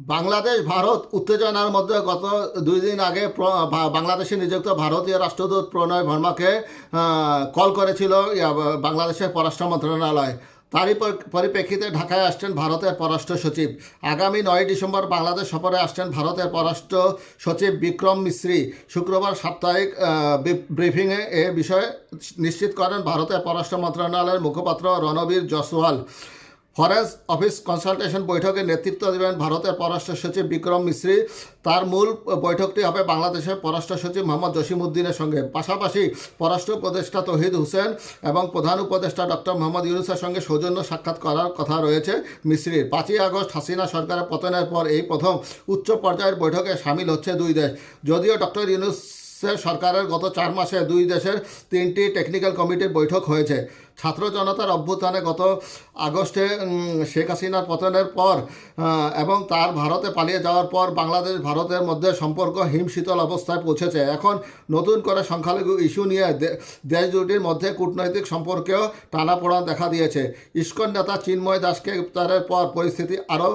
বাংলাদেশ, ভারত উত্তেজনার মধ্যে গত দুই দিন আগে বাংলাদেশে নিযুক্ত ভারতীয় রাষ্ট্রদূত প্রণয় ভার্মাকে কল করেছিল বাংলাদেশের পররাষ্ট্র মন্ত্রণালয়। তারই পরিপ্রেক্ষিতে ঢাকায় আসছেন ভারতের পররাষ্ট্র সচিব। আগামী নয় ডিসেম্বর বাংলাদেশ সফরে আসছেন ভারতের পররাষ্ট্র সচিব বিক্রম মিশ্রি শুক্রবার সাপ্তাহিক ব্রিফিংয়ে এ বিষয়ে নিশ্চিত করেন ভারতের পররাষ্ট্র মন্ত্রণালয়ের মুখপাত্র Ranbir Jaiswal foreign office consultation বৈঠকে নেতৃত্ব দেবেন ভারতের পররাষ্ট্র সচিব বিক্রম মিশ্রি তার মূল বৈঠকটি হবে বাংলাদেশের পররাষ্ট্র সচিব মোহাম্মদ জসিমউদ্দিনের সঙ্গে। পাশাপাশি পররাষ্ট্র উপদেষ্টা তহিদ হোসেন এবং প্রধান উপদেষ্টা ডক্টর মোহাম্মদ ইউনুসের সঙ্গে সৌজন্য সাক্ষাৎ করার কথা রয়েছে মিশ্রির পাঁচই আগস্ট হাসিনা সরকারের পতনের পর এই প্রথম উচ্চ পর্যায়ের বৈঠকে সামিল হচ্ছে দুই দেশ। যদিও ডক্টর ইউনুস সরকারের গত চার মাসে দুই দেশের তিনটি টেকনিক্যাল কমিটির বৈঠক হয়েছে। ছাত্র জনতার অভ্যুত্থানে গত আগস্টে শেখ হাসিনার পতনের পর এবং তার ভারতে পালিয়ে যাওয়ার পর বাংলাদেশ, ভারতের মধ্যে সম্পর্ক হিমশীতল অবস্থায় পৌঁছেছে। এখন নতুন করে সংখ্যালঘু ইস্যু নিয়ে দেশ দুটির মধ্যে কূটনৈতিক সম্পর্কেও টানাপোড়া দেখা দিয়েছে। ইস্কন নেতা চিন্ময় দাসকে গ্রেপ্তারের পর পরিস্থিতি আরও